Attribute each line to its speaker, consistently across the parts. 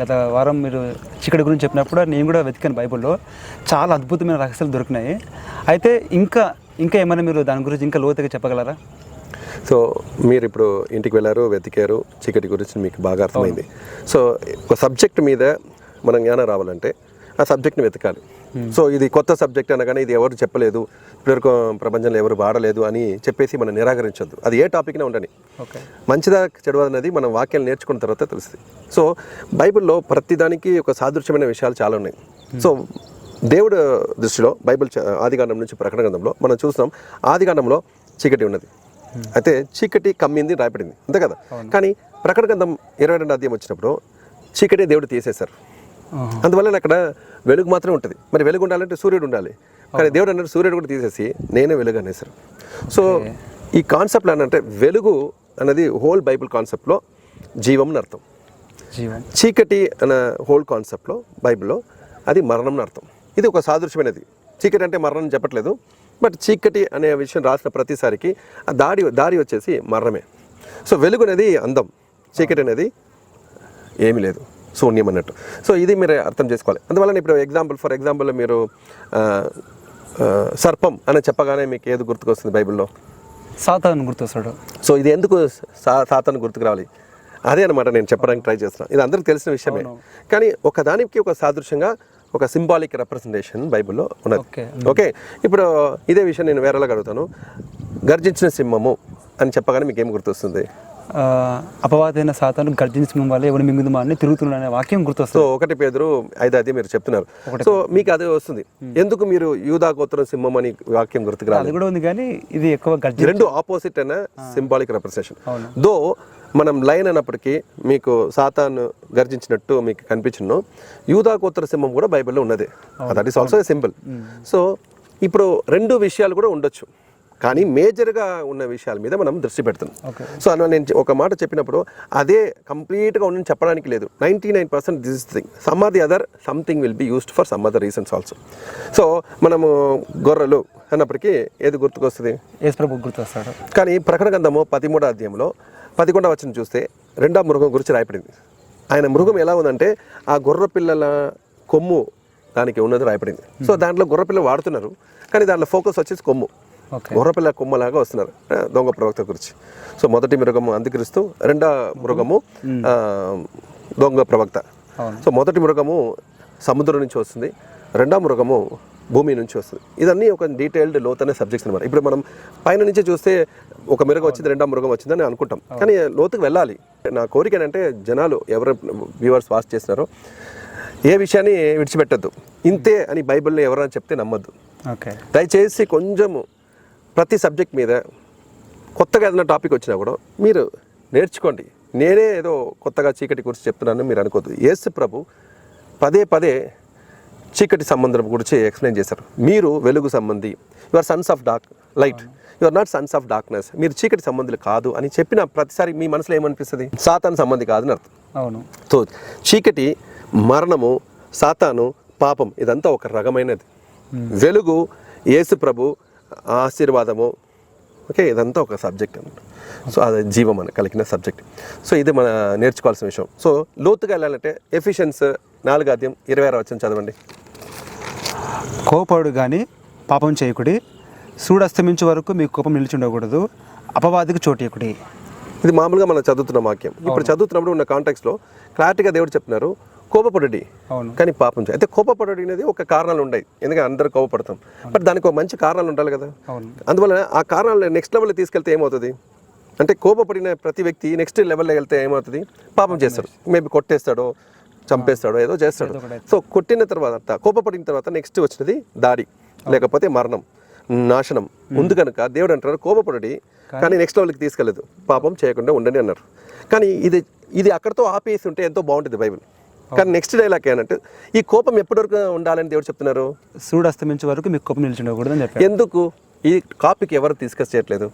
Speaker 1: గత వారం మీరు చిక్కడి గురించి చెప్పినప్పుడు నేను కూడా వెతికాను బైబిల్లో. చాలా అద్భుతమైన రహస్యాలు దొరికినాయి. అయితే ఇంకా ఇంకా ఏమైనా మీరు దాని గురించి ఇంకా లోతుగా చెప్పగలరా?
Speaker 2: సో మీరు ఇప్పుడు ఇంటికి వెళ్ళారు వెతికారు చీకటి గురించి మీకు బాగా అర్థమైంది. సో ఒక సబ్జెక్ట్ మీద మనం జ్ఞానం రావాలంటే ఆ సబ్జెక్ట్ని వెతకాలి. సో ఇది కొత్త సబ్జెక్ట్ అనగానే ఇది ఎవరు చెప్పలేదు. ఇప్పటివరకు ప్రపంచంలో ఎవరు వాడలేదు అని చెప్పేసి మనం నిరాకరించొద్దు. అది ఏ టాపిక్నే ఉండని. మంచిదా చెడు అనేది మనం వాక్యాలు నేర్చుకున్న తర్వాత తెలుస్తుంది. సో బైబిల్లో ప్రతిదానికి ఒక సాదృశ్యమైన విషయాలు చాలా ఉన్నాయి. సో దేవుడు దృష్టిలో బైబిల్ ఆదికాండం నుంచి ప్రకటన గ్రంథంలో మనం చూస్తున్నాం ఆదికాండంలో చీకటి ఉన్నది. అయితే చీకటి కమ్మింది రాయపడింది అంతే కదా? కానీ ప్రకటన గ్రంథం ఇరవై రెండు అధ్యాయం వచ్చినప్పుడు చీకటి దేవుడు తీసేశారు. అందువల్ల అక్కడ వెలుగు మాత్రమే ఉంటుంది. మరి వెలుగు ఉండాలంటే సూర్యుడు ఉండాలి. కానీ దేవుడు అన్నాడు సూర్యుడు కూడా తీసేసి నేనే వెలుగు అనేసారు సో ఈ కాన్సెప్ట్ ఏంటంటే వెలుగు అన్నది హోల్ బైబిల్ కాన్సెప్ట్లో జీవం అర్థం. చీకటి అన్న హోల్ కాన్సెప్ట్లో బైబిల్లో అది మరణం అర్థం. ఇది ఒక సాదృశ్యమైనది. చీకటి అంటే మరణం చెప్పట్లేదు. బట్ చీకటి అనే విషయం రాసిన ప్రతిసారికి ఆ దాడి దారి వచ్చేసి మరణమే. సో వెలుగు అనేది అందం. చీకటి అనేది ఏమీ లేదు. శూన్యం అన్నట్టు సో ఇది మీరు అర్థం చేసుకోవాలి. అందువల్ల ఇప్పుడు ఎగ్జాంపుల్ ఫర్ ఎగ్జాంపుల్ మీరు సర్పం అని చెప్పగానే మీకు ఏది గుర్తుకొస్తుంది బైబిల్లో?
Speaker 1: సాతాను గుర్తొస్తాడు.
Speaker 2: సో ఇది ఎందుకు సా సాతాను గుర్తుకు రావాలి? అదే అనమాట నేను చెప్పడానికి ట్రై చేస్తున్నాను ఇది అందరికీ తెలిసిన విషయమే. కానీ ఒక దానికి ఒక సాదృశ్యంగా ఒక సింబాలిక్ రిప్రజెంటేషన్ బైబిల్లో ఉన్నది.
Speaker 1: ఓకే?
Speaker 2: ఇప్పుడు ఇదే విషయం నేను వేరేలాగా అడుగుతాను. గర్జించిన సింహము అని చెప్పగానే మీకు ఏం గుర్తొస్తుంది?
Speaker 1: అపవాదైన సాతాను గర్జించిన వల్ల ఎవడు మింగుదుమా అని తిరుగుతున్నాడు అనే వాక్యం
Speaker 2: సో
Speaker 1: గుర్తొస్తుంది
Speaker 2: ఒకటి పేదరు ఐదు అది మీరు చెప్తున్నారు. సో మీకు అదే వస్తుంది. ఎందుకు మీరు యూదా గోత్రం సింహం అని వాక్యం గుర్తుకు రాలేదు?
Speaker 1: అది కూడా ఉంది కానీ ఇది ఎక్కువ గర్జి
Speaker 2: రెండు ఆపోజిట్ అయిన సింబాలిక్ రిప్రజెంటేషన్. దో మనం లైన్ అయినప్పటికీ మీకు సాతాను గర్జించినట్టు మీకు కనిపించను. యూదా గోత్ర సింహం కూడా బైబిల్లో ఉన్నదే. That is also symbol so ఇప్పుడు రెండు విషయాలు కూడా ఉండొచ్చు. కానీ మేజర్గా ఉన్న విషయాల మీద మనం దృష్టి పెడుతున్నాం. సో అన్న నేను ఒక మాట చెప్పినప్పుడు అదే కంప్లీట్గా ఉందని చెప్పడానికి లేదు. Ninety nine percent this thing. Some are the other something will be used for some other reasons also so మనము గొర్రెలు అన్నప్పటికీ ఏది గుర్తుకొస్తుంది?
Speaker 1: గుర్తొస్తాడు.
Speaker 2: కానీ ప్రకటన గ్రంథము పదిమూడో అధ్యాయంలో పదకొండవ వచ్చిన చూస్తే రెండో మృగం గురించి రాయపడింది ఆయన మృగం ఎలా ఉందంటే ఆ గొర్రె పిల్లల కొమ్ము దానికి ఉన్నది రాయపడింది సో దాంట్లో గొర్రె పిల్ల వాడుతున్నారు. కానీ దాంట్లో ఫోకస్ వచ్చేసి కొమ్ము. గొర్రెపిల్ల కొమ్మలాగా వస్తున్నారు. దొంగ ప్రవక్త గురించి. సో మొదటి మృగము అంత్యక్రీస్తు రెండో మృగము దొంగ ప్రవక్త. సో మొదటి మృగము సముద్రం నుంచి వస్తుంది. రెండో మృగము భూమి నుంచి వస్తుంది. ఇదన్నీ ఒక డీటెయిల్డ్ లోతైన సబ్జెక్ట్స్ అనమాట ఇప్పుడు మనం పైన నుంచి చూస్తే ఒక మృగం వచ్చింది రెండో మృగం వచ్చిందని అనుకుంటాం. కానీ లోతుకు వెళ్ళాలి. నా కోరిక ఏంటంటే జనాలు ఎవరు వ్యూవర్స్ వాచ్ చేస్తున్నారో ఏ విషయాన్ని విడిచిపెట్టద్దు. ఇంతే అని బైబిల్ని ఎవరైనా చెప్తే నమ్మద్దు. దయచేసి కొంచెము ప్రతి సబ్జెక్ట్ మీద కొత్తగా ఏదైనా టాపిక్ వచ్చినా కూడా మీరు నేర్చుకోండి. నేనే ఏదో కొత్తగా చీకటి గురించి చెప్తున్నాను మీరు అనుకోవద్దు యేసు ప్రభు పదే పదే చీకటి సంబంధం గురించి ఎక్స్ప్లెయిన్ చేశారు. మీరు వెలుగు సంబంధి you are sons of dark light you are not sons of darkness మీరు చీకటి సంబంధులు కాదు అని చెప్పిన ప్రతిసారి మీ మనసులో ఏమనిపిస్తుంది? సాతాన్ సంబంధి కాదని అర్థం.
Speaker 1: అవును.
Speaker 2: సో చీకటి మరణము సాతాను పాపం ఇదంతా ఒక రకమైనది. వెలుగు యేసు ప్రభు ఆశీర్వాదము. ఓకే ఇదంతా ఒక సబ్జెక్ట్ అన్నమాట. సో అది జీవం అని కలిగిన సబ్జెక్ట్. సో ఇది మన నేర్చుకోవాల్సిన విషయం. సో లోతుగా వెళ్ళాలంటే ఎఫిషియన్స్ నాలుగు అధ్యాయం ఇరవై ఆరు వచ్చిన చదవండి.
Speaker 1: కోపడు కానీ పాపం చేయకుడి సూడస్తమించే వరకు మీ కోపం నిలిచి ఉండకూడదు అపవాదికి చోటీయకుడి
Speaker 2: ఇది మామూలుగా మనం చదువుతున్న వాక్యం. ఇప్పుడు చదువుతున్నప్పుడు ఉన్న కాంటాక్స్లో క్లారిటీగా దేవుడు చెప్తున్నారు కోపపడుడి. కానీ పాపం అయితే కోపపడడం అనేది ఒక కారణాలు ఉన్నాయి ఎందుకంటే అందరూ కోపపడతాం. బట్ దానికి ఒక మంచి కారణాలు ఉండాలి కదా అందువల్ల ఆ కారణాలు నెక్స్ట్ లెవెల్ తీసుకెళ్తే ఏమవుతుంది? అంటే కోపపడిన ప్రతి వ్యక్తి నెక్స్ట్ లెవెల్లో వెళ్తే ఏమవుతుంది? పాపం చేస్తాడు. మేబీ కొట్టేస్తాడో చంపేస్తాడో ఏదో చేస్తాడు. సో కొట్టిన తర్వాత కోపపడిన తర్వాత నెక్స్ట్ వచ్చినది దాడి. లేకపోతే మరణం నాశనం. ఉంది కనుక దేవుడు అంటారు కోపపడి కానీ నెక్స్ట్ లెవెల్కి తీసుకెళ్ళదు. పాపం చేయకుండా ఉండండి అన్నారు. కానీ ఇది ఇది అక్కడతో ఆపేసి ఉంటే ఎంతో బాగుంటుంది బైబిల్ కానీ నెక్స్ట్ డైలాగ్ ఏంటంటే ఈ కోపం ఎప్పటి వరకు ఉండాలని దేవుడు చెప్తున్నారు?
Speaker 1: సూడు అస్తమించే వరకు మీ కోపం నిలిచి అని చెప్పారు.
Speaker 2: ఎందుకు? ఈ టాపిక్ ఎవరు డిస్కస్ చేయట్లేదు.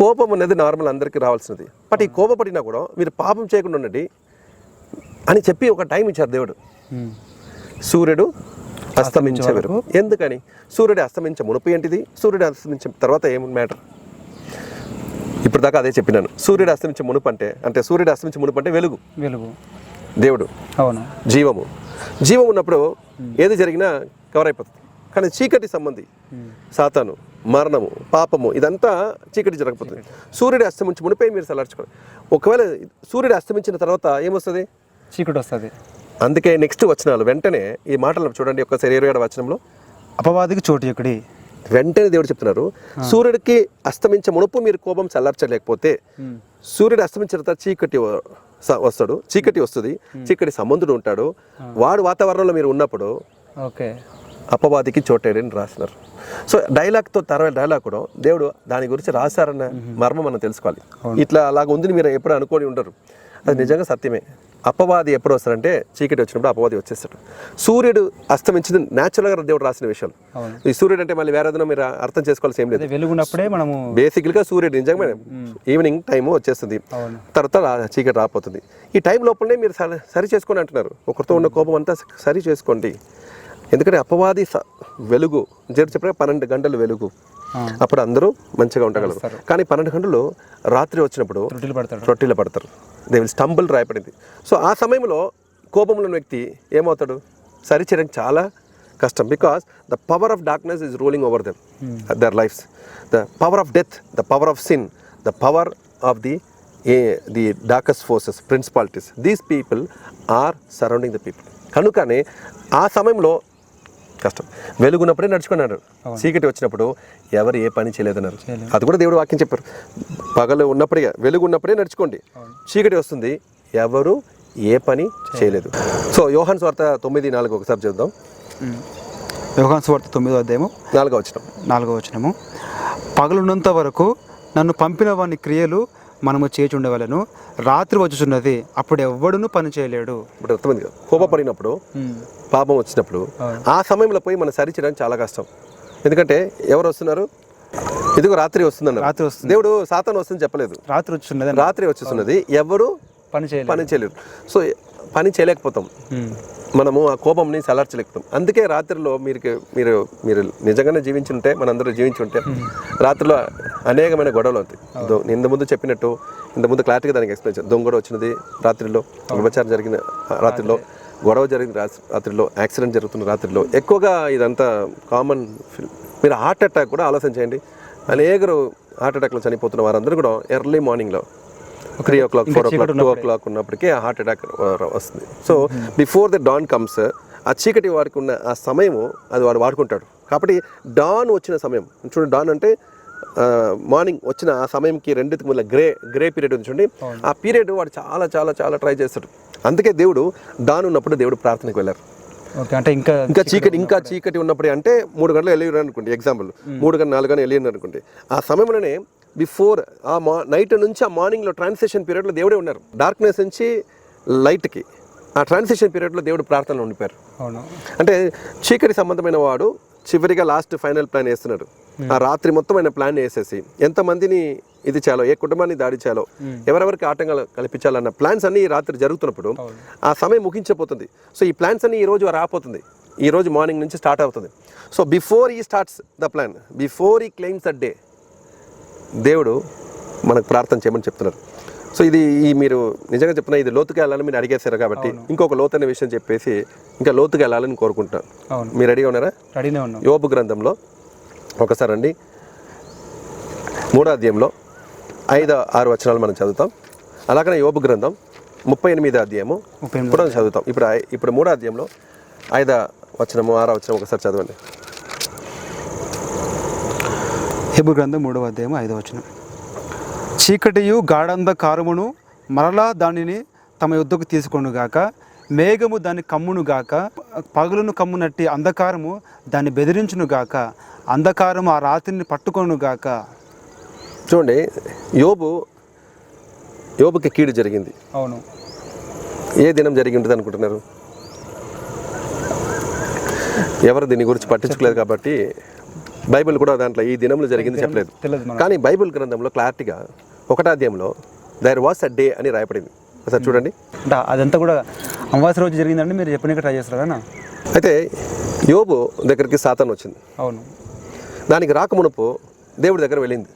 Speaker 2: కోపం అనేది నార్మల్ అందరికీ రావాల్సినది. బట్ ఈ కోపపడినా కూడా మీరు పాపం చేయకుండా ఉండండి అని చెప్పి ఒక టైం ఇచ్చారు దేవుడు. సూర్యుడు అస్తమించే వరకు. ఎందుకని? సూర్యుడు అస్తమించే మునుపు ఏంటిది? సూర్యుడు అస్తమించే తర్వాత ఏం మ్యాటర్ ఇప్పుడు దాకా అదే చెప్పినాను. సూర్యుడు అస్తమించే మునుపు అంటే అంటే సూర్యుడు అస్తమించే మునుపు అంటే వెలుగు.
Speaker 1: వెలుగు.
Speaker 2: దేవుడు.
Speaker 1: అవును.
Speaker 2: జీవము. జీవం ఉన్నప్పుడు ఏది జరిగినా కవర్ అయిపోతుంది. కానీ చీకటి సంబంధి సాతాను మరణము పాపము ఇదంతా చీకటి జరగకపోతుంది. సూర్యుడు అస్తమించి మునిపై మీరు సలార్చుకోవాలి ఒకవేళ సూర్యుడు అస్తమించిన తర్వాత ఏమొస్తుంది?
Speaker 1: చీకటి వస్తుంది.
Speaker 2: అందుకే నెక్స్ట్ వచనాలు వెంటనే ఈ మాటలు చూడండి. ఒకసారి ఇరవై ఏడు వచనంలో.
Speaker 1: అపవాదికి చోటు ఎక్కడి?
Speaker 2: వెంటనే దేవుడు చెప్తున్నారు సూర్యుడికి అస్తమించే మునుపు మీరు కోపం చల్లార్చలేకపోతే సూర్యుడు అస్తమించిన తర్వాత చీకటి వస్తాడు చీకటి వస్తుంది చీకటి సంబంధుడు ఉంటాడు వాడు వాతావరణంలో మీరు ఉన్నప్పుడు
Speaker 1: ఓకే.
Speaker 2: అపవాదికి చోటేడని రాసినారు. సో డైలాగ్తో తర్వాత డైలాగ్ కూడా దేవుడు దాని గురించి రాశారన్న మర్మం మనం తెలుసుకోవాలి. ఇట్లా అలాగ ఉందని మీరు ఎప్పుడు అనుకొని ఉండరు. అది నిజంగా సత్యమే. అపవాది ఎప్పుడు వస్తారంటే చీకటి వచ్చినప్పుడు అపవాది వచ్చేస్తాడు. సూర్యుడు అస్తమించింది న్యాచురల్గా దేవుడు రాసిన విషయాలు. ఈ సూర్యుడు అంటే మళ్ళీ వేరే ఏదైనా మీరు అర్థం చేసుకోవాల్సి ఏం లేదు.
Speaker 1: వెలుగున్నప్పుడే మనము
Speaker 2: బేసిక్గా సూర్యుడు నిజంగా ఈవినింగ్ టైం వచ్చేస్తుంది. తర్వాత చీకటి రాపోతుంది ఈ టైం లోపలనే మీరు సరి చేసుకొని అంటున్నారు. ఒకరితో ఉన్న కోపం అంతా సరి చేసుకోండి. ఎందుకంటే అపవాది వెలుగు జరు చెప్పిన పన్నెండు గంటలు వెలుగు. అప్పుడు అందరూ మంచిగా ఉండగలరు. కానీ పన్నెండు గంటలు రాత్రి వచ్చినప్పుడు
Speaker 1: రొట్టెలు
Speaker 2: పడతారు. దే విల్ స్టంబుల్ రాయపడింది సో ఆ సమయంలో కోపంలో ఉన్న వ్యక్తి ఏమవుతాడు? సరిచేయడం చాలా కష్టం because the power of darkness is ruling over them their lives the power of death the power of sin the power of the a the darkest forces principalities these people are surrounding the people కనుకనే ఆ సమయంలో కష్టం. వెలుగున్నప్పుడే నడుచుకున్నారు. చీకటి వచ్చినప్పుడు ఎవరు ఏ పని చేయలేదన్నారు. అది కూడా దేవుడు వాక్యం చెప్పారు. పగలు ఉన్నప్పుడే వెలుగు ఉన్నప్పుడే నడుచుకోండి. చీకటి వస్తుంది ఎవరు ఏ పని చేయలేదు. సో యోహాన్ స్వార్త తొమ్మిది నాలుగు ఒకసారి చూద్దాం
Speaker 1: యోగాన్ స్వార్థ తొమ్మిదో అధ్యాయము.
Speaker 2: నాలుగో వచ్చిన
Speaker 1: నాలుగో వచనము. పగలున్నంత వరకు నన్ను పంపిన వాని క్రియలు మనము చేచుండవలను రాత్రి వచ్చుచున్నది అప్పుడు ఎవ్వడును పని చేయలేడు.
Speaker 2: ఇప్పుడు కోపపడినప్పుడు పాపం వచ్చినప్పుడు ఆ. సమయంలో పోయి మనం సరిచేయడానికి చాలా కష్టం. ఎందుకంటే ఎవరు వస్తున్నారు? ఇదిగో రాత్రి వస్తుందన్నారు.
Speaker 1: రాత్రి వస్తుంది.
Speaker 2: దేవుడు సాతాను వస్తుంది చెప్పలేదు.
Speaker 1: రాత్రి వచ్చున్నది
Speaker 2: రాత్రి వచ్చేస్తున్నది. ఎవరు?
Speaker 1: పని చేయలేదు.
Speaker 2: పని చేయలేరు సో పని చేయలేకపోతాం. మనము ఆ కోపంని చల్లార్చలేకపోతాం అందుకే రాత్రిలో మీరు మీరు మీరు నిజంగానే జీవించుంటే మనందరూ జీవించుంటే రాత్రిలో అనేకమైన గొడవలు అవుతాయి దో- నేను ఇంత ముందు చెప్పినట్టు ఇంత ముందు క్లారిటీగా దానికి ఎక్స్ప్లెయిన్ చేస్తాను దొంగ వచ్చినది రాత్రిలో విభచారం జరిగిన రాత్రిలో గొడవ జరిగిన రాత్రిలో యాక్సిడెంట్ జరుగుతున్న రాత్రిలో ఎక్కువగా ఇదంతా కామన్ మీరు హార్ట్ అటాక్ కూడా ఆలోచన చేయండి. అనేకరు హార్ట్ అటాక్లో చనిపోతున్న వారందరూ కూడా early మార్నింగ్లో three o'clock four o'clock two o'clock ఉన్నప్పటికీ ఆ హార్ట్ అటాక్ వస్తుంది. So before the dawn comes ఆ చీకటి వారికి ఉన్న ఆ సమయము అది వాడు వాడుకుంటాడు. కాబట్టి డాన్ వచ్చిన సమయం చూడండి డాన్ అంటే మార్నింగ్ వచ్చిన ఆ సమయంకి రెండింటికి మళ్ళీ గ్రే గ్రే పీరియడ్ ఉంది చూడండి. ఆ పీరియడ్ వాడు చాలా చాలా చాలా ట్రై చేస్తాడు. అందుకే దేవుడు డాన్ ఉన్నప్పుడు దేవుడు ప్రార్థనకు వెళ్ళారు.
Speaker 1: అంటే ఇంకా
Speaker 2: ఇంకా చీకటి ఇంకా చీకటి ఉన్నప్పుడే అంటే మూడు గంటలు వెళ్ళి అనుకోండి ఎగ్జాంపుల్ మూడు గంటలు నాలుగు గంటలు వెళ్ళి అనుకోండి. ఆ సమయంలోనే బిఫోర్ ఆ మా నైట్ నుంచి ఆ మార్నింగ్లో ట్రాన్సిషన్ పీరియడ్లో దేవుడే ఉన్నారు. డార్క్నెస్ నుంచి లైట్కి. ఆ ట్రాన్సిషన్ పీరియడ్లో దేవుడు ప్రార్థనలో ఉండిపోయారు. అంటే చీకటి సంబంధమైన వాడు చివరిగా లాస్ట్ ఫైనల్ ప్లాన్ వేస్తున్నాడు. ఆ రాత్రి మొత్తం ఆయన ప్లాన్ వేసేసి ఎంతమందిని ఇది చేయాలో ఏ కుటుంబాన్ని దాడి చేయాలో ఎవరెవరికి ఆటంకాలు కల్పించాలన్న ప్లాన్స్ అన్ని రాత్రి జరుగుతున్నప్పుడు ఆ సమయం ముగించబోతుంది. సో ఈ ప్లాన్స్ అన్ని ఈ రోజు రాపోతుంది ఈ రోజు మార్నింగ్ నుంచి స్టార్ట్ అవుతుంది. So before he starts the plan before he claims the day దేవుడు మనకు ప్రార్థన చేయమని చెప్తున్నారు. సో ఇది ఈ మీరు నిజంగా చెప్తున్నా ఇది లోతుగా వెళ్ళాలని మీరు అడిగేశారు కాబట్టి ఇంకొక లోతైన విషయం చెప్పేసి ఇంకా లోతుగా వెళ్ళాలని కోరుకుంటున్నాను. మీరు రెడీగా ఉన్నారా?
Speaker 1: రెడీనే ఉన్నాం.
Speaker 2: యోబు గ్రంథంలో ఒకసారి అండి మూడో అధ్యాయంలో ఐదు ఆరు వచనాలు మనం చదువుతాం. అలాగనే యోబు గ్రంథం ముప్పై ఎనిమిదో అధ్యాయము కూడా చదువుతాం. ఇప్పుడు ఇప్పుడు మూడో అధ్యాయంలో ఐదో వచనము ఆరో వచనం ఒకసారి చదవండి.
Speaker 1: హెబు గ్రంథం మూడవ అధ్యాయం ఐదవ వచనం. చీకటియు గాఢంధకారమును మరలా దానిని తమ యుద్ధకు తీసుకొను గాక మేఘము దాని కమ్మును గాక పగులును కమ్మునట్టి అంధకారము దాన్ని బెదిరించును గాక అంధకారము ఆ రాత్రిని పట్టుకొను గాక.
Speaker 2: చూడండి యోబు యోబుకి కీడు జరిగింది.
Speaker 1: అవును.
Speaker 2: ఏ దినం జరిగి ఉంటుంది అనుకుంటున్నారు? ఎవరు దీని గురించి పట్టించుకోలేదు కాబట్టి బైబిల్ కూడా దాంట్లో ఈ దినంలో జరిగింది చెప్పలేదు. కానీ బైబిల్ గ్రంథంలో క్లారిటీగా ఒకటో అధ్యాయంలో దైర్ వాస్ అ డే అని రాయపడింది ఒకసారి చూడండి.
Speaker 1: అంటే అదంతా కూడా అమావాస్య రోజు జరిగిందండి మీరు చెప్పినట్టు ట్రై చేస్తారా
Speaker 2: అయితే యోబు దగ్గరికి సాతాన్ వచ్చింది.
Speaker 1: అవును.
Speaker 2: దానికి రాకమునుపు దేవుడి దగ్గర వెళ్ళింది.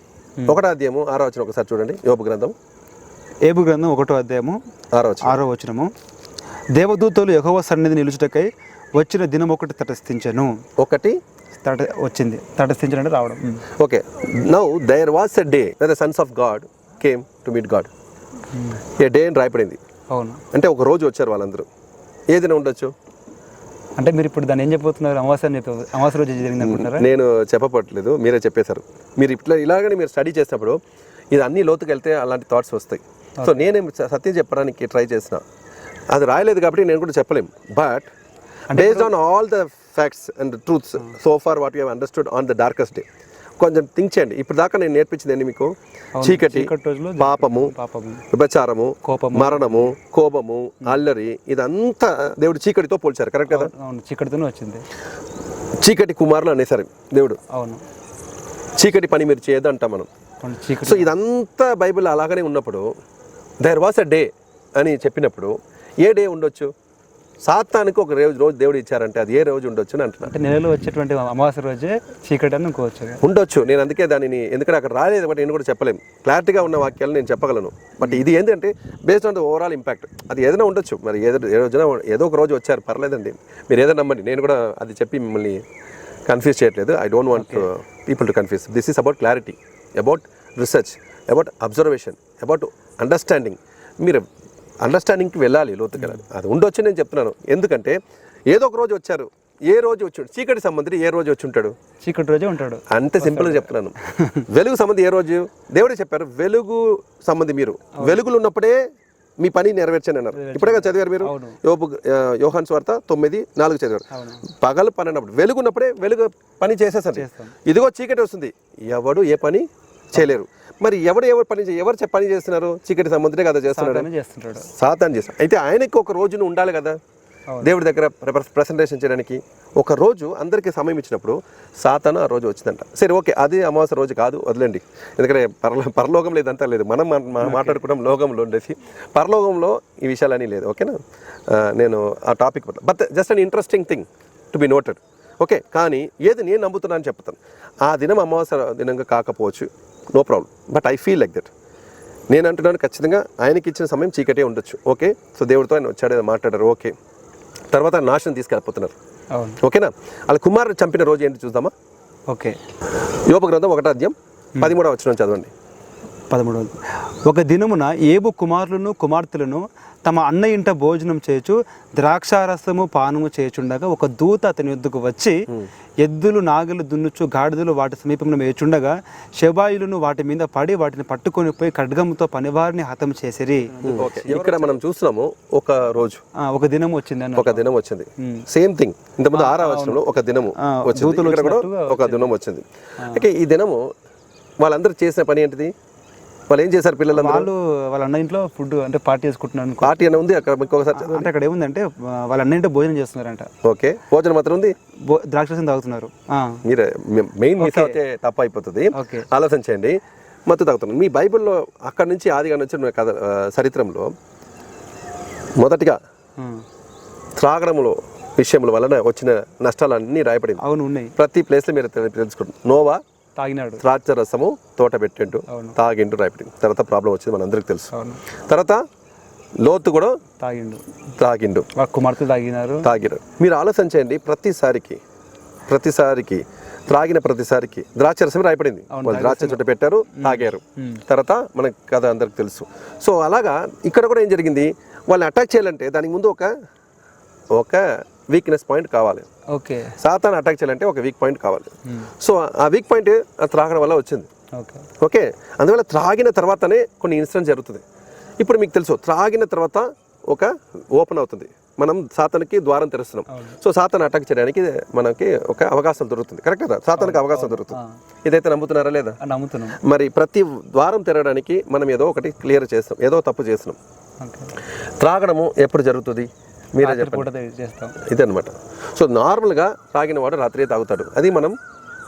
Speaker 2: ఒకటో అధ్యాయము ఆరో వచ్చిన ఒకసారి చూడండి. యోబు గ్రంథం
Speaker 1: ఏబు గ్రంథం ఒకటో అధ్యాయము
Speaker 2: ఆరో వచ్చిన
Speaker 1: ఆరో వచనము. దేవదూతలు యెహోవా సన్నిధి నిలుచుటకై వచ్చిన దినం ఒకటి తటస్థించను.
Speaker 2: ఒకటి
Speaker 1: తట వచ్చింది తటస్థించడం అంటే రావడం.
Speaker 2: Okay. Now there was a day the sons of God came to meet God a day అని రాయపడింది
Speaker 1: అవును.
Speaker 2: అంటే ఒక రోజు వచ్చారు వాళ్ళందరూ. ఏదైనా ఉండొచ్చు.
Speaker 1: అంటే మీరు ఇప్పుడు దాన్ని ఏం చెప్పబోతున్నారు? అమావాస్య అమావాస్య రోజు జరిగింది అనుకుంటున్నారా?
Speaker 2: నేను చెప్పపట్లేదు మీరే చెప్పేశారు. మీరు ఇట్లా ఇలాగని మీరు స్టడీ చేసినప్పుడు ఇది అన్ని లోతుకు వెళ్తే అలాంటి థాట్స్ వస్తాయి. సో నేనేం సత్యం చెప్పడానికి ట్రై చేసిన. అది రాయలేదు కాబట్టి నేను కూడా చెప్పలేం. But based on all the facts and truths so far what you understood on the darkest day కొంచెం థింక్ చేయండి. ఇప్పుడు దాకా నేను నేర్పించింది ఏంటి మీకు? చీకటి పాపము విభచారము మరణము కోపము అల్లరి ఇదంతా దేవుడు చీకటితో పోల్చారు. కరెక్ట్ కదా?
Speaker 1: చీకటితోనే వచ్చింది.
Speaker 2: చీకటి కుమారులు అనేసారు దేవుడు.
Speaker 1: అవును.
Speaker 2: చీకటి పని మీరు చేయదు అంటాం మనం సో ఇదంతా బైబిల్ అలాగనే ఉన్నప్పుడు దర్ వాస్ అ డే అని చెప్పినప్పుడు ఏ డే ఉండొచ్చు? సాతానికి ఒక రోజు రోజు దేవుడు ఇచ్చారంటే అది ఏ రోజు ఉండొచ్చు అని అంటున్నాను
Speaker 1: అంటే నెలలో వచ్చేటువంటి అమావాస్య రోజే చీకటి అని అనుకోవచ్చు
Speaker 2: ఉండొచ్చు. నేను అందుకే దానిని ఎందుకంటే అక్కడ రాలేదు బట్ నేను కూడా చెప్పలేము క్లారిటీగా ఉన్న వాక్యాలు నేను చెప్పగలను. బట్ ఇది ఏంటంటే based on the overall impact అది ఏదైనా ఉండొచ్చు. మరి ఏదో ఏ రోజున ఏదో ఒక రోజు వచ్చారు. పర్లేదండి. మీరు ఏదో నమ్మండి. నేను కూడా అది చెప్పి మిమ్మల్ని కన్ఫ్యూజ్ చేయట్లేదు. I don't want people to confuse this is about clarity about research about observation about understanding మీరు అండర్స్టాండింగ్కి వెళ్ళాలి లోతుకి వెళ్ళాలి అది ఉండొచ్చు నేను చెప్తున్నాను. ఎందుకంటే ఏదో ఒక రోజు వచ్చారు. ఏ రోజు వచ్చి చీకటి సంబంధి ఏ రోజు వచ్చి ఉంటాడు?
Speaker 1: చీకటి రోజే ఉంటాడు.
Speaker 2: అంతే సింపుల్గా చెప్తున్నాను. వెలుగు సంబంధి ఏ రోజు? దేవుడే చెప్పారు వెలుగు సంబంధి మీరు. వెలుగులు ఉన్నప్పుడే మీ పని నెరవేర్చండి అన్నారు ఇప్పుడే చదివారు మీరు. యోపు ఆ, యోహాన్ స్వార్త తొమ్మిది నాలుగు చదివారు. పగలు పన్నెండప్పుడు వెలుగు ఉన్నప్పుడే వెలుగు పని
Speaker 1: చేస్తాం.
Speaker 2: ఇదిగో చీకటి వస్తుంది. ఎవడు ఏ పని? చేయలేరు. మరి ఎవడు ఎవరు పని చే- ఎవరు పని చేస్తున్నారు? చీకటి సంబంధినే కదా చేస్తున్నాడు.
Speaker 1: సాతానే చేస్తుంటాడు.
Speaker 2: సాతాన్ చేస్తాడు అయితే ఆయనకి ఒక రోజును ఉండాలి కదా. దేవుడి దగ్గర ప్రజెంటేషన్ చేయడానికి. ఒక రోజు అందరికీ సమయం ఇచ్చినప్పుడు సాతాను ఆ రోజు వచ్చిందంట. సరే ఓకే అది అమావాస్య రోజు కాదు వదిలేండి. ఎందుకంటే పరలో పరలోకంలో ఇదంతా లేదు. మనం మా- మా- మాట్లాడుకోవడం లోకంలో ఉండేసి. పరలోకంలో ఈ విషయాలన్నీ లేదు ఓకేనా? నేను ఆ topic but just an interesting thing to be noted okay కానీ ఏది నేను నమ్ముతున్నాను చెప్తాను. ఆ దినం అమావాస్య దినంగా కాకపోవచ్చు. No problem but I feel like that నేను అంటున్నాను ఖచ్చితంగా ఆయనకి ఇచ్చిన సమయం చీకటే ఉండొచ్చు. ఓకే సో దేవుడితో ఆయన వచ్చాడు ఏదో మాట్లాడారు. ఓకే తర్వాత నాశనం తీసుకెళ్ళిపోతున్నారు. ఓకేనా వాళ్ళ కుమారుడు చంపిన రోజు ఏంటి చూద్దామా?
Speaker 1: ఓకే
Speaker 2: యోప గ్రంథం ఒకటో అధ్యాయం పదిమూడవ వచ్చిన చదవండి.
Speaker 1: పదమూడవది ఒక దినమున ఏబు కుమారులను కుమార్తెలను తమ అన్న ఇంట భోజనం చేయొచ్చు ద్రాక్షారసము పానము చేయుచుండగా ఒక దూత అతని యొద్దకు వచ్చి ఎద్దులు నాగలు దున్నుచు గాడిదలు వాటి సమీపంలో మేచుండగా శబాయులను వాటి మీద పడి వాటిని పట్టుకొని పోయి ఖడ్గముతో పనివారిని హతం చేసిరి.
Speaker 2: ఇక్కడ మనం చూస్తున్నాము ఒక రోజు.
Speaker 1: ఆ, ఒక దినం వచ్చింది అన్న
Speaker 2: ఒక దినం వచ్చింది. సేమ్ థింగ్ ఇంతకుముందు ఆరా వచనంలో ఒక దినము వచ్చింది. ఒక దినం వచ్చింది. ఓకే ఈ దినము వాళ్ళందరూ చేసిన పని ఏంటిది? వాళ్ళు ఏం చేశారు పిల్లలందరూ?
Speaker 1: వాళ్ళు వాళ్ళ అన్న ఇంట్లో ఫుడ్ అంటే పార్టీ చేసుకుంటున్నారు అనుకో.
Speaker 2: పార్టీ అని ఉంది అక్కడ? ఇంకొకసారి.
Speaker 1: అంటే అక్కడ ఏముందంటే వాళ్ళ అన్న ఇంట్లో భోజనం చేస్తున్నారంట.
Speaker 2: ఓకే. భోజనం మాత్రం ఉంది?
Speaker 1: ద్రాక్షరసం తాగుతున్నారు.
Speaker 2: మీరే మెయిన్ మిస్ అయితే తప్పు అయిపోతుంది.
Speaker 1: ఓకే.
Speaker 2: ఆలోచన చేయండి. మత్తు తాగుతున్నాను మీ బైబిల్లో అక్కడి నుంచి ఆదిగా వచ్చిన కథ చరిత్రంలో మొదటిగా. త్రాగడంలో విషయముల వలన వచ్చిన నష్టాలన్నీ రాయపడింది
Speaker 1: అవును ఉన్నాయి.
Speaker 2: ప్రతి ప్లేస్లో మీరు తెలు- తెలుసుకోండి నోవా
Speaker 1: తాగినాడు.
Speaker 2: ద్రాక్ష రసము తోట పెట్టిండు. తాగిండు రాయపడింది తర్వాత ప్రాబ్లం వచ్చింది మనందరికీ తెలుసు. తర్వాత లోతు కూడా
Speaker 1: తాగిండు.
Speaker 2: తాగిండు.
Speaker 1: కుమార్తె తాగినారు.
Speaker 2: తాగిరు. మీరు ఆలోచన చేయండి ప్రతిసారికి ప్రతిసారికి త్రాగిన ప్రతిసారికి ద్రాక్ష రసం రాయపడింది వాళ్ళు ద్రాక్ష చుట్ట పెట్టారు తాగారు. తర్వాత మనకి కథ అందరికి తెలుసు. సో అలాగా ఇక్కడ కూడా ఏం జరిగింది? వాళ్ళని అటాక్ చేయాలంటే దానికి ముందు ఒక ఒక వీక్నెస్ పాయింట్ కావాలి.
Speaker 1: ఓకే.
Speaker 2: సాతాన్ అటాక్ చేయాలంటే ఒక వీక్ పాయింట్ కావాలి. సో ఆ వీక్ పాయింట్ త్రాగడం వల్ల వచ్చింది.
Speaker 1: ఓకే.
Speaker 2: అందువల్ల త్రాగిన తర్వాతనే కొన్ని ఇన్సిడెంట్ జరుగుతుంది. ఇప్పుడు మీకు తెలుసు త్రాగిన తర్వాత ఒక ఓపెన్ అవుతుంది. మనం సాతానికి ద్వారం తెరుస్తున్నాం. సో సాతాన్ అటాక్ చేయడానికి మనకి ఒక అవకాశం దొరుకుతుంది. కరెక్ట్ కదా? సాతానికి అవకాశం దొరుకుతుంది. ఇదైతే నమ్ముతున్నారా లేదా?
Speaker 1: నమ్ముతున్నాం.
Speaker 2: మరి ప్రతి ద్వారం తెరవడానికి మనం ఏదో ఒకటి క్లియర్ చేస్తాం ఏదో తప్పు చేస్తున్నాం. త్రాగడము ఎప్పుడు జరుగుతుంది? మీరే చెప్పండి.
Speaker 1: చేస్తాం.
Speaker 2: ఇదన్నమాట. సో నార్మల్గా తాగిన వాడు రాత్రి తాగుతాడు. అది మనం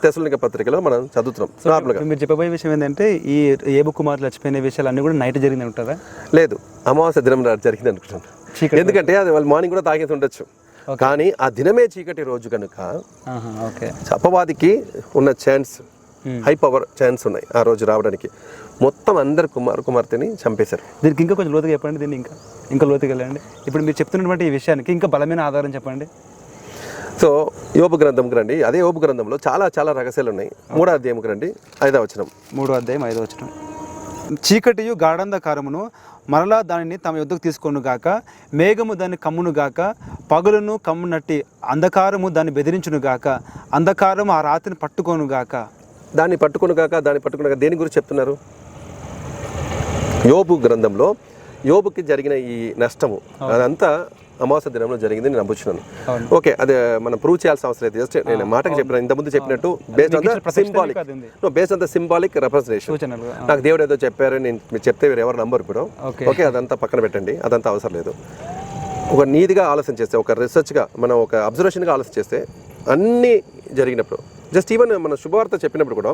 Speaker 2: తెసలిక పత్రికలో మనం చదువుతున్నాం. నార్మల్గా.
Speaker 1: మీరు చెప్పబోయే విషయం ఏంటంటే ఈ ఏబు కుమారులు చచ్చిపోయిన విషయాలు అన్నీ కూడా నైట్ జరిగింది ఉంటుందా
Speaker 2: లేదు. అమావాస్య దినం నాడు జరిగింది అనుకుంటాను ఎందుకంటే అది వాళ్ళు మార్నింగ్ కూడా తాగేసి ఉండొచ్చు. కానీ ఆ దినమే చీకటి రోజు కనుక అపవాదికి ఉన్న ఛాన్స్ హై పవర్ ఛాన్స్ ఉన్నాయి ఆ రోజు రావడానికి. మొత్తం అందరు కుమార్ కుమార్తెని చంపేశారు.
Speaker 1: దీనికి ఇంకా కొంచెం లోతుగా చెప్పండి దీన్ని ఇంకా ఇంకా లోతుగా వెళ్ళండి. ఇప్పుడు మీరు చెప్తున్నటువంటి ఈ విషయానికి ఇంకా బలమైన ఆధారం చెప్పండి.
Speaker 2: సో యోపు గ్రంథంకి రండి. అదే యోపు గ్రంథంలో చాలా చాలా రహస్యాలు ఉన్నాయి మూడో అధ్యాయంకి రండి. ఐదవ వచనం.
Speaker 1: మూడో అధ్యాయం ఐదో వచ్చిన చీకటియు గాఢంధకారమును మరలా దానిని తమ యుద్ధకు తీసుకొను గాక మేఘము దాన్ని కమ్మును గాక పగులను కమ్మునట్టి అంధకారము దాన్ని బెదిరించును గాక అంధకారము ఆ రాత్రిని పట్టుకోను గాక.
Speaker 2: దాన్ని పట్టుకుని కాక దాన్ని పట్టుకుని కాక దేని గురించి చెప్తున్నారు? యోబు గ్రంథంలో యోబుకి జరిగిన ఈ నష్టము అదంతా అమావాస్య దినంలో జరిగింది నేను నమ్ముచున్నాను. ఓకే అది మనం ప్రూవ్ చేయాల్సిన అవసరం లేదు. జస్ట్ నేను మాటకి చెప్పిన ఇంతకుముందు చెప్పినట్టు based on the symbolic. Based on the symbolic representation నాకు దేవుడు ఏదో చెప్పారు నేను మీరు చెప్తే మీరు ఎవరు నంబర్ ఇప్పుడు.
Speaker 1: ఓకే.
Speaker 2: ఓకే అదంతా పక్కన పెట్టండి. అదంతా అవసరం లేదు. ఒక నీతిగా ఆలోచన చేస్తే ఒక రీసెర్చ్గా మనం ఒక అబ్జర్వేషన్గా ఆలోచన చేస్తే అన్నీ జరిగినప్పుడు జస్ట్ ఈవెన్ మన శుభవార్త చెప్పినప్పుడు కూడా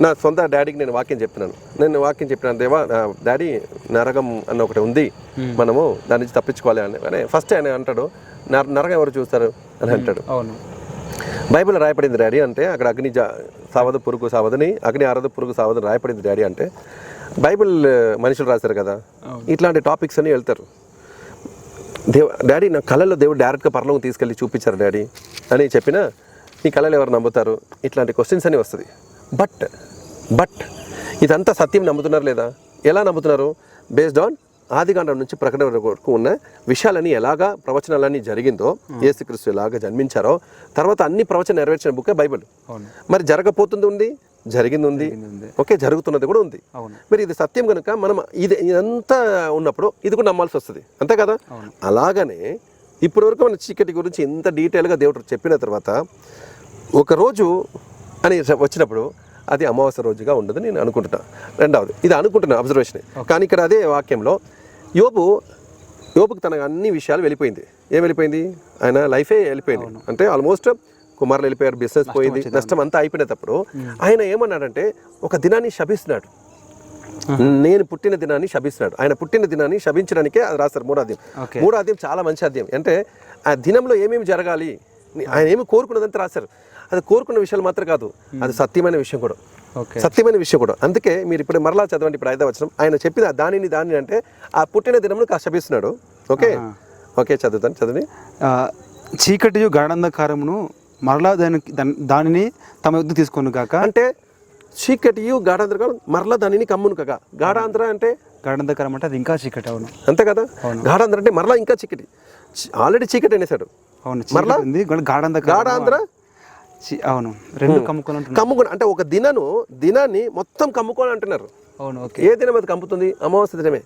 Speaker 2: నా సొంత డాడీకి నేను వాక్యం చెప్తున్నాను. నేను వాక్యం చెప్పినాను దేవా డాడీ నరకం అన్న ఒకటి ఉంది. మనము దాని నుంచి తప్పించుకోవాలి అని. కానీ ఫస్ట్ ఆయన అంటాడు "నర- నరకం ఎవరు చూస్తారు? అని అంటాడు.
Speaker 1: అవును.
Speaker 2: బైబిల్ రాయపడింది డాడీ అంటే అక్కడ అగ్ని సావదు పురుగు సావదని అగ్ని ఆరదు పురుగు సావదని రాయపడింది డాడీ అంటే బైబిల్ మనుషులు రాశారు కదా ఇట్లాంటి టాపిక్స్ అని వెళ్తారు. దేవ డాడీ నా కళలో దేవుడు డైరెక్ట్గా పరలోకం తీసుకెళ్ళి చూపించారు డాడీ అని చెప్పినా నీ కళలు ఎవరు నమ్ముతారు? ఇట్లాంటి క్వశ్చన్స్ అని వస్తుంది. బట్ బట్ ఇదంతా సత్యం నమ్ముతున్నారు లేదా? ఎలా నమ్ముతున్నారు? బేస్డ్ ఆన్ ఆదికాండం నుంచి ప్రకటన వరకు ఉన్న విషయాలని ఎలాగా ప్రవచనాలన్నీ జరిగిందో యేసుక్రీస్తు ఎలాగా జన్మించారో తర్వాత అన్ని ప్రవచన నెరవేర్చిన బుక్కే బైబిల్. మరి జరగపోతుంది ఉంది? జరిగింది ఉంది. ఓకే జరుగుతున్నది కూడా ఉంది. మరి ఇది సత్యం కనుక మనం ఇది ఇదంతా ఉన్నప్పుడు ఇది కూడా నమ్మాల్సి వస్తుంది. అంతే కదా. అలాగనే ఇప్పటి వరకు మన చీకటి గురించి ఇంత డీటెయిల్గా దేవుడు చెప్పిన తర్వాత ఒక రోజు అని వచ్చినప్పుడు అది అమావాస్య రోజుగా ఉండదు నేను అనుకుంటున్నా. రెండవది ఇది అనుకుంటున్నా అబ్జర్వేషన్ కానీ ఇక్కడ అదే వాక్యంలో యోబు యోబుకి తన అన్ని విషయాలు వెళ్ళిపోయింది. ఏం వెళ్ళిపోయింది? ఆయన లైఫే వెళ్ళిపోయింది. అంటే ఆల్మోస్ట్ కుమారులు వెళ్ళిపోయారు బిజినెస్ పోయింది నష్టం అంతా అయిపోయినప్పుడు ఆయన ఏమన్నాడంటే ఒక దినాన్ని శపిస్తున్నాడు. నేను పుట్టిన దినాన్ని శపిస్తున్నాడు ఆయన పుట్టిన దినాన్ని శపించడానికే అది రాస్తారు మూడో అధ్యాయం.
Speaker 1: ఓకే.
Speaker 2: మూడో అధ్యాయం చాలా మంచి అధ్యాయం. అంటే ఆ దినంలో ఏమేమి జరగాలి? ఆయన ఏమి కోరుకున్నదంతా రాశారు. అది కోరుకున్న విషయాలు మాత్రం కాదు. అది సత్యమైన విషయం కూడా.
Speaker 1: ఓకే.
Speaker 2: సత్యమైన విషయం కూడా. అందుకే మీరు ఇప్పుడు మరలా చదవండి ఇప్పుడు ఐదవ వచనం. ఆయన చెప్పిన దానిని దానిని అంటే ఆ పుట్టిన దినమును కాస్త శపిస్తున్నాడు ఓకే? ఓకే చదువుతాను చదివి
Speaker 1: ఆ, చీకటియు గాఢంధకారమును మరలా దానికి దాన్- దానిని తమ యుద్ధ తీసుకొను గాక
Speaker 2: అంటే చీకటియు గాఢాంధ్ర మరలా దానిని కమ్మును కగా గాఢాంధ్ర అంటే?
Speaker 1: గాఢంధకారం అంటే అది ఇంకా చీకటి అవును.
Speaker 2: అంతే కదా? గాఢాంధ్ర అంటే మరలా ఇంకా చీకటి. ఆల్రెడీ చీకటి అనేసాడు
Speaker 1: అవును చీకటి గాఢంధకారం
Speaker 2: గాఢాంధ్ర
Speaker 1: చి- అవును. రెండు కమ్ముకొని ఉంటున్నాయి
Speaker 2: కమ్ముకొని అంటే ఒక దినను దినాన్ని మొత్తం
Speaker 1: ఓకే
Speaker 2: ఏ దినం అది కమ్ముతుంది అమావాస్య దినమే.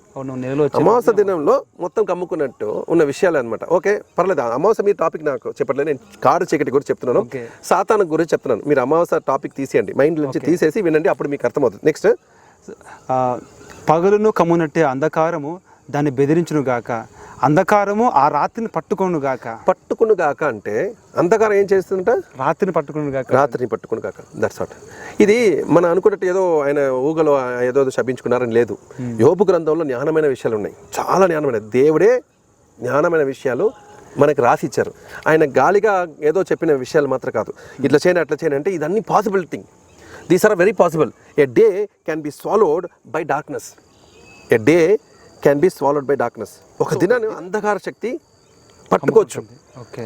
Speaker 2: అమావాస్య దినంలో మొత్తం కమ్ముకున్నట్టు ఉన్న విషయాలు అనమాట ఓకే పర్లేదు అమావాస్య మీ టాపిక్ నాకు చెప్పట్లేదు. నేను కాడు చీకటి గురించి చెప్తున్నాను. సాతాను గురించి చెప్తున్నాను. మీరు అమావాస్య టాపిక్ తీసేయండి. మైండ్ నుంచి తీసేసి వినండి అప్పుడు మీకు అర్థమవుతుంది. నెక్స్ట్
Speaker 1: పగలును కమ్మునట్టే అంధకారము దాన్ని బెదిరించును గాక అంధకారము ఆ రాత్రిని పట్టుకొను గాక
Speaker 2: పట్టుకును గాక అంటే అంధకారం ఏం చేస్తుందంట?
Speaker 1: రాత్రిని పట్టుకొను గాక
Speaker 2: రాత్రిని పట్టుకుని కాక దట్స్ వాట్ ఇది మనం అనుకున్నట్టు ఏదో ఆయన ఊగలో ఏదో శపించుకున్నారని లేదు. యోబు గ్రంథంలో జ్ఞానమైన విషయాలు ఉన్నాయి. చాలా జ్ఞానమైన. దేవుడే జ్ఞానమైన విషయాలు మనకి రాసి ఇచ్చారు ఆయన గాలిగా ఏదో చెప్పిన విషయాలు మాత్రం కాదు. ఇట్లా చేయను అట్లా చేయను అంటే ఇదన్నీ possible thing these are very possible a day can be swallowed by darkness a day can be swallowed by darkness ఒక దినాన్ని అంధకార శక్తి పట్టుకోవచ్చు.
Speaker 1: ఓకే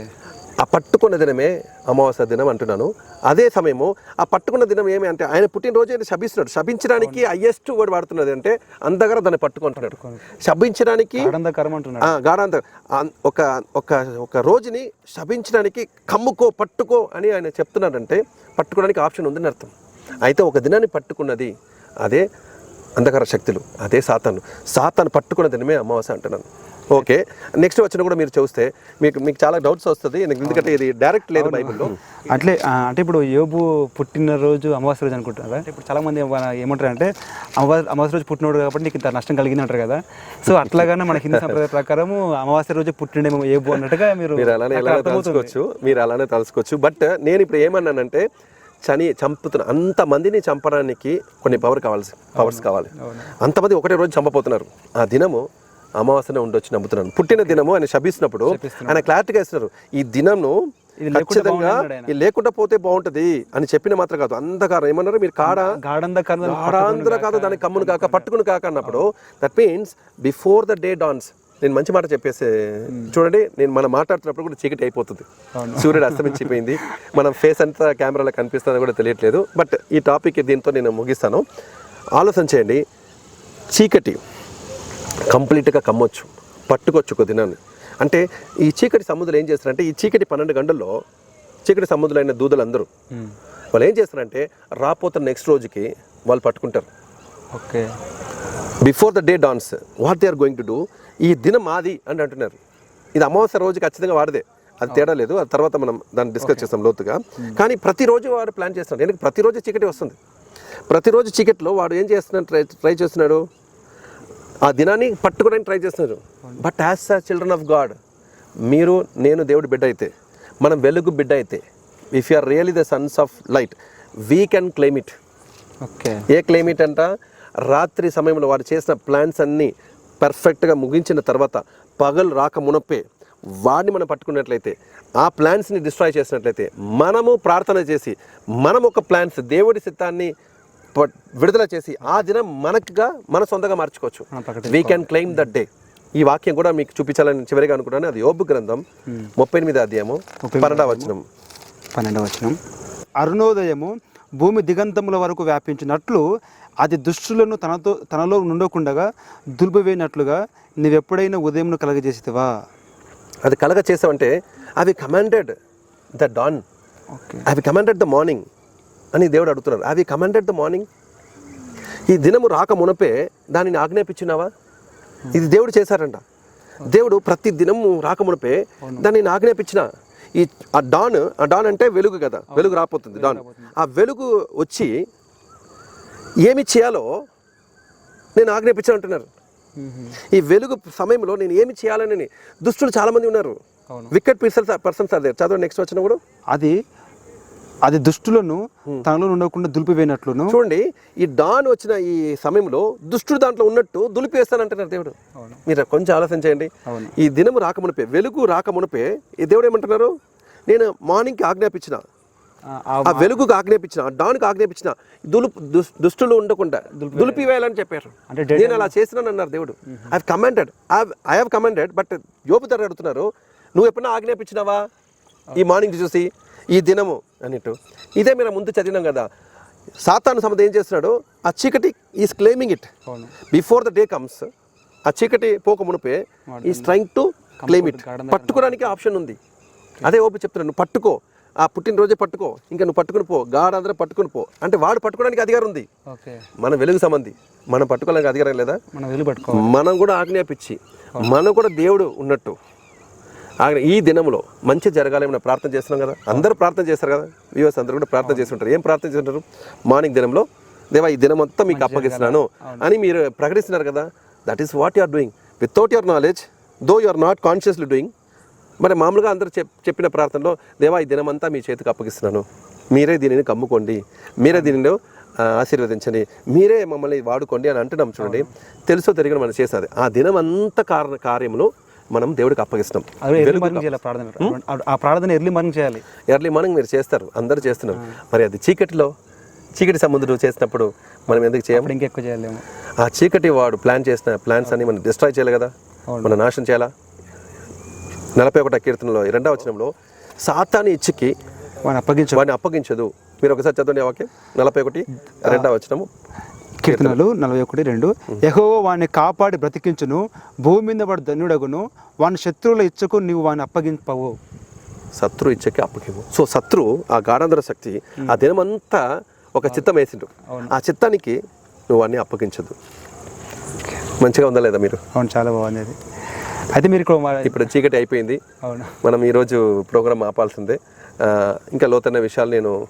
Speaker 2: ఆ పట్టుకున్న దినమే అమావాస్య దినం అంటున్నాను. అదే సమయము ఆ పట్టుకున్న దినం ఏమి అంటే ఆయన పుట్టినరోజు ఆయన శపిస్తున్నాడు శపించడానికి హయ్యెస్ట్ వర్డ్ వాడుతున్నది అంటే అందగర దాన్ని పట్టుకుంటున్నాడు గాఢాంత ఆ, ఒక ఒక ఒక రోజుని శపించడానికి కమ్ముకో పట్టుకో అని ఆయన చెప్తున్నాడంటే పట్టుకోవడానికి ఆప్షన్ ఉందని అర్థం. అయితే ఒక దినాన్ని పట్టుకున్నది అదే అంధకార శక్తులు అదే సాతాను. సాతాను పట్టుకున్న దినమే అమావాస్య అంటున్నాను. ఓకే నెక్స్ట్ వచ్చిన కూడా మీరు చూస్తే మీకు మీకు చాలా డౌట్స్ వస్తుంది. ఎందుకంటే ఇది డైరెక్ట్ లేదు బైబిల్లో.
Speaker 1: అట్లే అంటే ఇప్పుడు యోబు పుట్టినరోజు అమావాస్య రోజు అనుకుంటున్నారా? ఇప్పుడు చాలా మంది ఏమంటారు అంటే అమావా అమావాస్య రోజు పుట్టినోడు కాబట్టి నీకు ఇంత నష్టం కలిగింది అంటారు కదా. సో అట్లాగానే మన హిందూ సంప్రదాయ ప్రకారము అమావాస్య రోజు పుట్టిండేమో ఏబు అన్నట్టుగా మీరు
Speaker 2: మీరు అలానే
Speaker 1: అర్థమవుతుంది.
Speaker 2: తలుచుకోవచ్చు. మీరు అలానే తలుచుకోవచ్చు. బట్ నేను ఇప్పుడు ఏమన్నానంటే చని చంపుతున్న అంతమందిని చంపడానికి కొన్ని పవర్ కావాల్సి పవర్స్ కావాలి. అంతమంది ఒకటే రోజు చంపపోతున్నారు ఆ దినము అమావాస్యనే ఉండొచ్చు నమ్ముతున్నాను. పుట్టిన దినము ఆయన శపిస్తున్నప్పుడు ఆయన క్లారిటీగా ఇస్తున్నారు. ఈ
Speaker 1: లేకుండా
Speaker 2: ఖచ్చితంగా లేకుండా పోతే బాగుంటది అని చెప్పిన మాత్రం కాదు. అంధకారం. ఏమన్నారు? మీరు కాడ?
Speaker 1: గాఢంధకారం
Speaker 2: గాఢాంధ్ర కాదు దానికి కమ్మును కాక పట్టుకుని కాక అన్నప్పుడు that means before the day dawns నేను మంచి మాట చెప్పేసి చూడండి నేను మనం మాట్లాడుతున్నప్పుడు కూడా చీకటి అయిపోతుంది. సూర్యుడు అస్తమించిపోయింది. మనం ఫేస్ అంతా కెమెరాలో కనిపిస్తుందని కూడా తెలియట్లేదు. బట్ ఈ టాపిక్ దీంతో నేను ముగిస్తాను. ఆలోచన చేయండి. చీకటి కంప్లీట్గా కమ్మొచ్చు పట్టుకోవచ్చు ఒక దినాన్ని. అంటే ఈ చీకటి సముద్రం ఏం చేస్తారంటే ఈ చీకటి పన్నెండు గంటల్లో చీకటి సముద్రులైన దూదలు అందరూ వాళ్ళు ఏం చేస్తారంటే రాపోతున్న నెక్స్ట్ రోజుకి వాళ్ళు పట్టుకుంటారు.
Speaker 1: Okay.
Speaker 2: Before the day dawns what they are going to do ఈ దినం మాది అని అంటున్నారు. ఇది అమావాస్య రోజు ఖచ్చితంగా వాడదే. అది తేడా లేదు. ఆ తర్వాత మనం దాన్ని డిస్కస్ చేస్తాం లోతుగా. కానీ ప్రతిరోజు వాడు ప్లాన్ చేస్తున్నాడు. ఎందుకంటే ప్రతిరోజు చీకటి వస్తుంది. ప్రతిరోజు చీకటిలో వాడు ఏం చేస్తున్నాడు? ట్రై ట్రై చేస్తున్నాడు? ఆ దినాన్ని పట్టుకోవడానికి ట్రై చేస్తున్నారు but as the children of God మీరు నేను దేవుడి బిడ్డ అయితే మనం వెలుగు బిడ్డ అయితే if you are really the sons of light we can claim it
Speaker 1: okay.
Speaker 2: A climate అంట? రాత్రి సమయంలో వారు చేసిన ప్లాన్స్ అన్నీ పర్ఫెక్ట్గా ముగించిన తర్వాత పగలు రాక మునప్పే వాడిని మనం పట్టుకున్నట్లయితే ఆ ప్లాన్స్ని డిస్ట్రాయ్ చేసినట్లయితే మనము ప్రార్థన చేసి మనం ఒక ప్లాన్స్ దేవుడి సిద్ధాన్ని విడుదల చేసి ఆ దినం మనకుగా మన సొంతంగా మార్చుకోవచ్చు. We can claim that day ఈ వాక్యం కూడా మీకు చూపించాలని చివరిగా అనుకుంటాను అది యోబు గ్రంథం ముప్పై ఎనిమిది అధ్యాయము పన్నెండవ వచనం.
Speaker 1: పన్నెండవ వచనం. అరుణోదయము భూమి దిగంతముల వరకు వ్యాపించినట్లు అది దుష్టులను తనతో తనలో నుండకుండగా దులిపివేయనట్లుగా నీవెప్పుడైనా ఉదయంను కలగజేసితివా
Speaker 2: అది కలగ చేసావంటే అవి కమాండెడ్ ద డాన్ అవి కమాండెడ్ ద మార్నింగ్ అని దేవుడు అడుగుతున్నారు అవి కమాండెడ్ ద మార్నింగ్ ఈ దినము రాక మునపే దానిని ఆజ్ఞాపించినావా? ఇది దేవుడు చేశారంట. దేవుడు ప్రతి దినము రాక మునపే దానిని ఆజ్ఞాపించిన ఈ ఆ డాన్ ఆ డాన్ అంటే వెలుగు కదా. వెలుగు రాపోతుంది డాన్ ఆ వెలుగు వచ్చి ఏమి చేయాలో నేను ఆజ్ఞాపించాను అంటున్నారు ఈ వెలుగు సమయంలో నేను ఏమి చేయాలని దుష్టులు చాలా మంది ఉన్నారు. వికెట్ పీసల్ పర్సన్స్ దేర్ చదవండి నెక్స్ట్ వచ్చిన కూడా?
Speaker 1: అది అది దుష్టులను తనలో ఉండకుండా దులిపివేయనట్లును.
Speaker 2: చూడండి ఈ డాన్ వచ్చిన ఈ సమయంలో దుష్టుడు దాంట్లో ఉన్నట్టు దులిపేస్తానంటున్నారు దేవుడు. మీరు కొంచెం ఆలోచన చేయండి. ఈ దినము రాకమునిపే వెలుగు రాకమునిపే ఈ దేవుడు ఏమంటున్నారు? నేను మార్నింగ్కి ఆజ్ఞాపించిన
Speaker 1: ఆ-
Speaker 2: వెలుగుకు ఆజ్ఞాపించిన డాన్కి ఆజ్ఞాపించిన దులుపు దుస్- దుష్టులు ఉండకుండా దులిపివేయాలని చెప్పారు. నేను అలా చేసినాను అన్నారు దేవుడు. I commanded I have commanded but యోబు ధర అడుగుతున్నారు నువ్వు ఎప్పుడైనా ఆజ్ఞాపించినావా? ఈ మార్నింగ్ చూసి ఈ దినము అన్నట్టు. ఇదే మీరు ముందు చదివినాం కదా. సాతాను సమత ఏం చేస్తున్నాడు? ఆ చీకటి is claiming it before the day comes ఆ చీకటి పోక మునిపే is trying to claim it పట్టుకోవడానికి ఆప్షన్ ఉంది. అదే ఓపి చెప్తున్నాను నువ్వు పట్టుకో. ఆ పుట్టినరోజే పట్టుకో ఇంకా నువ్వు పట్టుకుని పో గాఢందరూ పట్టుకుని పో. అంటే వాడు పట్టుకోవడానికి అధికారం ఉంది. మన వెలుగు సంబంధి. మనం పట్టుకోవడానికి అధికారం లేదా?
Speaker 1: మనం
Speaker 2: కూడా ఆజ్ఞాపించి మనం కూడా దేవుడు ఉన్నట్టు. ఈ దినంలో మంచి జరగాలని మనం ప్రార్థన చేస్తున్నాం కదా? అందరూ ప్రార్థన చేస్తారు కదా? వ్యూవర్స్ అందరూ కూడా ప్రార్థన చేస్తుంటారు. ఏం ప్రార్థన చేస్తుంటారు? మార్నింగ్ దినంలో దేవా ఈ దినం అంతా మీకు అప్పగిస్తున్నాను అని మీరు ప్రకటిస్తున్నారు కదా? That is what you are doing without your knowledge though you are not consciously doing మరి మామూలుగా అందరూ చెప్ చెప్పిన ప్రార్థనలో దేవా ఈ దినం అంతా మీ చేతికి అప్పగిస్తున్నాను. మీరే దీనిని కమ్ముకోండి. మీరే దీనిలో ఆ, ఆశీర్వదించండి. మీరే మమ్మల్ని వాడుకోండి అని అంటున్నాం చూడండి. తెలుసో తిరిగిన మనం చేసేది. ఆ దినం అంత కారణ కార్యములు మనం దేవుడికి అప్పగిస్తాం
Speaker 1: అదే ఎర్లీ మార్నింగ్ చేయాలి ప్రార్థన ఆ- ప్రార్థన ఎర్లీ మార్నింగ్ చేయాలి.
Speaker 2: ఎర్లీ మార్నింగ్ మీరు చేస్తారు. అందరూ చేస్తున్నారు. మరి అది చీకటిలో చీకటి సముద్రం చేసినప్పుడు మనం ఎందుకు చేయం?
Speaker 1: అప్పుడు ఇంకెక్కువ చేయాలేమో
Speaker 2: ఆ చీకటి వాడు ప్లాన్ చేసిన ప్లాన్స్ అన్ని మనం డిస్ట్రాయ్ చేయాలి కదా. మనం నాశనం చేయాలా? నలభై ఒకటో కీర్తనలో రెండవ వచనంలో సాతాని ఇచ్చికి
Speaker 1: వాడిని అప్పగించు
Speaker 2: వాడిని అప్పగించదు. మీరు ఒకసారి చదవండి వాక్యం. నలభై ఒకటి రెండవ వచనము.
Speaker 1: కీర్తనలు నలభై ఒకటి రెండు. యహో వాడిని కాపాడి బ్రతికించును భూమి మీద వాడు ధన్యుడగును వాని శత్రువుల ఇచ్చకు నీవు వాడిని అప్పగింపవు.
Speaker 2: శత్రు ఇచ్చకి అప్పగివు సో శత్రు ఆ గాఢంధర శక్తి ఆ దినమంతా ఒక చిత్తం వేసిండు. ఆ చిత్తానికి నువ్వు అన్ని అప్పగించదు. మంచిగా ఉందా లేదా మీరు?
Speaker 1: అవును చాలా బాగుంది అయితే మీరు ఇక్కడ
Speaker 2: ఇప్పుడు చీకటి అయిపోయింది.
Speaker 1: అవును?
Speaker 2: మనం ఈరోజు ప్రోగ్రామ్ ఆపాల్సిందే. ఇంకా లోతైన విషయాలు నేను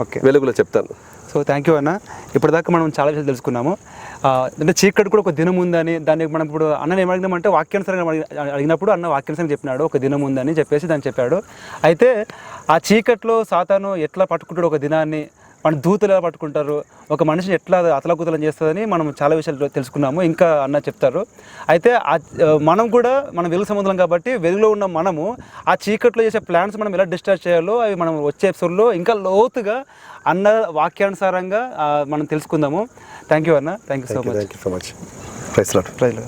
Speaker 1: ఓకే.
Speaker 2: వెలుగులో చెప్తాను.
Speaker 1: సో థ్యాంక్ యూ అన్న. ఇప్పటిదాకా మనం చాలా విషయాలు తెలుసుకున్నాము. అంటే చీకటి కూడా ఒక దినం ఉందని దాన్ని మనం ఇప్పుడు అన్న ఏం అడిగినామంటే వాక్యానుసారంగా అడిగి- అడిగినప్పుడు అన్న వాక్యానుసారంగా చెప్పినాడు ఒక దినం ఉందని చెప్పేసి దాన్ని చెప్పాడు. అయితే ఆ చీకట్లో సాతాను ఎట్లా పట్టుకుంటాడు ఒక దినాన్ని మన దూతలు ఎలా పట్టుకుంటారు? ఒక మనిషిని ఎట్లా అతలకుతలం చేస్తుందని మనం చాలా విషయాలు తెలుసుకున్నాము. ఇంకా అన్న చెప్తారు. అయితే మనం కూడా మనం వెలుగు సముద్రం కాబట్టి వెలుగులో ఉన్న మనము ఆ చీకట్లో చేసే ప్లాన్స్ మనం ఎలా డిశ్చార్జ్ చేయాలో అవి మనం వచ్చే ఎపిసోడ్లో ఇంకా లోతుగా అన్న వాక్యానుసారంగా మనం తెలుసుకుందాము. థ్యాంక్ యూ అన్న. Thank you so much
Speaker 2: thank you so much lot
Speaker 1: praise